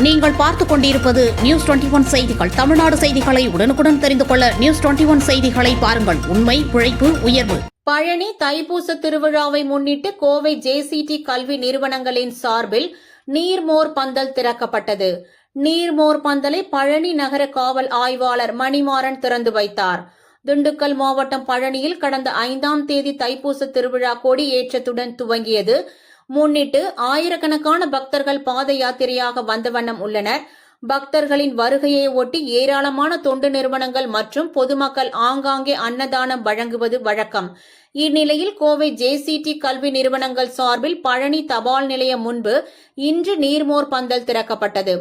நீங்கள் பார்த்துக் கொண்டிருப்பது நியூஸ் டுவெண்டி ஒன் செய்திகள். தமிழ்நாடு செய்திகளை உடனுக்குடன் தெரிந்து கொள்ள நியூஸ் டுவெண்டி ஒன் செய்திகளை பாருங்கள். உண்மை உழைப்பு உயர்வு. பழனி தைப்பூச திருவிழாவை முன்னிட்டு கோவை ஜேசிடி கல்வி நிறுவனங்களின் சார்பில் நீர்மோர் பந்தல் திறக்கப்பட்டது. நீர்மோர் பந்தலை பழனி நகர காவல் ஆய்வாளர் மணிமாறன் திறந்து வைத்தார். திண்டுக்கல் மாவட்டம் பழனியில் கடந்த ஐந்தாம் தேதி தைப்பூச திருவிழா கொடியேற்றத்துடன் துவங்கியது. முன்னிட்டு ஆயிரக்கணக்கான பக்தர்கள் பாத யாத்திரையாக வந்த வண்ணம் உள்ளனர். பக்தர்களின் வருகையை ஒட்டி ஏராளமான தொண்டு நிறுவனங்கள் மற்றும் பொதுமக்கள் ஆங்காங்கே அன்னதானம் வழங்குவது வழக்கம். இந்நிலையில் கோவை ஜேசிடி கல்வி நிறுவனங்கள் சார்பில் பழனி தபால் நிலையம் முன்பு இன்று நீர்மோர் பந்தல் திறக்கப்பட்டது.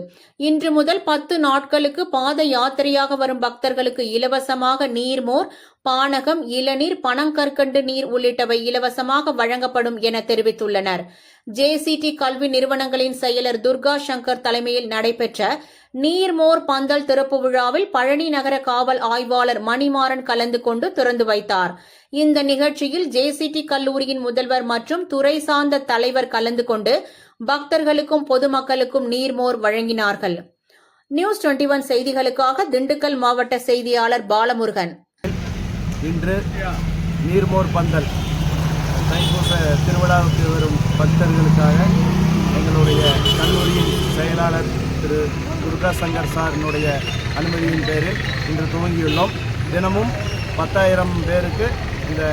இன்று முதல் பத்து நாட்களுக்கு பாத யாத்திரையாக வரும் பக்தர்களுக்கு இலவசமாக நீர்மோர் பானகம் இளநீர் பனங்கற்கண்டு நீர் உள்ளிட்டவை இலவசமாக வழங்கப்படும் என தெரிவித்துள்ளனர். ஜேசிடி கல்வி நிறுவனங்களின் செயலர் துர்கா சங்கர் தலைமையில் நடைபெற்ற நீர்மோர் பந்தல் திறப்பு விழாவில் பழனி நகர காவல் ஆய்வாளர் மணிமாறன் கலந்து கொண்டு திறந்து வைத்தார். இந்த நிகழ்ச்சியில் ஜேசிடி கல்லூரியின் முதல்வர் மற்றும் துறை சார்ந்த தலைவர் கலந்து கொண்டு பக்தர்களுக்கும் பொதுமக்களுக்கும் நீர்மோர் வழங்கினார்கள். நியூஸ் டுவெண்டி ஒன் செய்திகளுக்காக திண்டுக்கல் மாவட்ட செய்தியாளர் பாலமுருகன். இன்று நீர்மோர் பந்தல். தைப்பூச திருவிழாவுக்கு வரும் பக்தர்களுக்காக எங்களுடைய கல்லூரியின் செயலாளர் திரு துர்கா சங்கர் சாரினுடைய அனுமதியின் பேரில் இன்று துவங்கியுள்ளோம். தினமும் பத்தாயிரம் பேருக்கு இந்த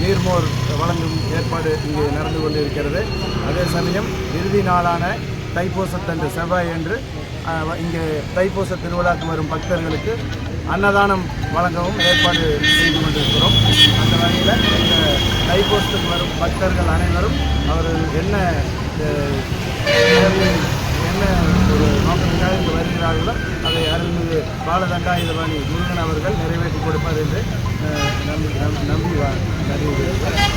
நீர்மோர் வழங்கும் ஏற்பாடு இங்கு நடந்து கொண்டிருக்கிறது. அதே சமயம் இறுதி நாளான தைப்பூசத்தன்று செவ்வாய் என்று இங்கே தைப்பூச திருவிழாக்கு வரும் பக்தர்களுக்கு அன்னதானம் வழங்கவும் ஏற்பாடு செய்து கொண்டிருக்கிறோம் அந்த வகையில் இந்த தைப்பூசத்துக்கு வரும் பக்தர்கள் அனைவரும் அவர்கள் என்ன என்ன ஒரு நோக்கத்துக்காக இங்கு வருகிறார்களோ அதை அருள்மிகு பாலதண்டாயுதபாணி முருகன் அவர்கள் நிறைவேற்றி கொடுப்பார் என்று நம்பி நம்பி நம்பி